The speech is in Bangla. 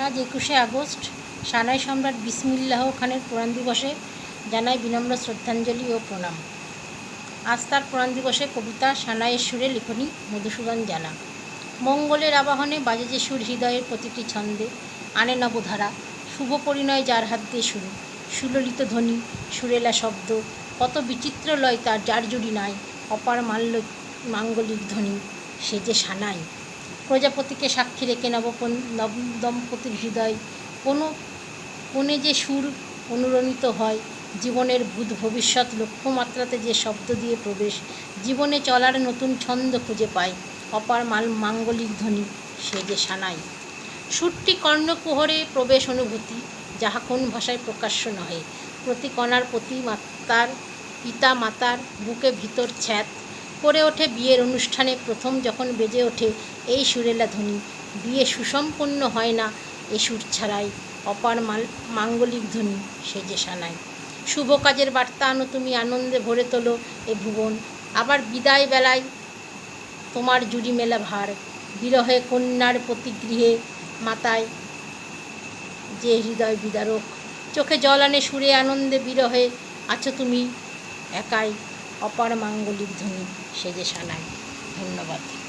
আজ একুশে আগস্ট, সানাই সম্রাট বিসমিল্লাহ খানের পুরাণ দিবসে জানাই বিনম্র শ্রদ্ধাঞ্জলি ও প্রণাম। আজ তার পুরাণ দিবসে কবিতা সানাইয়ের সুরে লিখনি মধুসূদন জানা। মঙ্গলের আবাহনে বাজে যে সুর হৃদয়ের প্রতিটি ছন্দে আনে নবধারা, শুভ পরিণয় যার হাত দিয়ে শুরু। সুললিত ধ্বনি, সুরেলা শব্দ, কত বিচিত্র লয় তার যার জুড়ি নাই, অপার মাল্য মাঙ্গলিক ধ্বনি, সে যে সানাই। প্রজাপতিকে সাক্ষী রেখে নব দম্পতির হৃদয় কোনো কোণে যে সুর অনুরণিত হয়, জীবনের ভূত ভবিষ্যৎ লক্ষ্যমাত্রাতে যে শব্দ দিয়ে প্রবেশ, জীবনে চলার নতুন ছন্দ খুঁজে পায়, অপার মাল মাঙ্গলিক ধ্বনি সে যে সানাই। সুরটি কর্ণকুহরে প্রবেশ অনুভূতি, যাহা কোন ভাষায় প্রকাশ্য নহে। প্রতি কণার প্রতি মাতার পিতা মাতার বুকে ভিতর ছ্যাত করে ওঠে বিয়ের অনুষ্ঠানে প্রথম যখন বেজে ওঠে, এই সুরেলা ধ্বনি বিয়ে সুসম্পন্ন হয় না এ সুর ছাড়াই, অপার মাল, মাঙ্গলিক ধ্বনি সে যে সানাই। শুভ কাজের বার্তা আনো তুমি, আনন্দে ভরে তোলো এ ভুবন। আবার বিদায় বেলায় তোমার জুড়ি মেলা ভার। বিরহে কন্যার প্রতিগৃহে মাতায় যে হৃদয় বিদারক। চোখে জল আনে সুরে আনন্দে বিরহে, আছো তুমি একাই অপার মাঙ্গলিক ধ্বনি সেজে সানাই। ধন্যবাদ।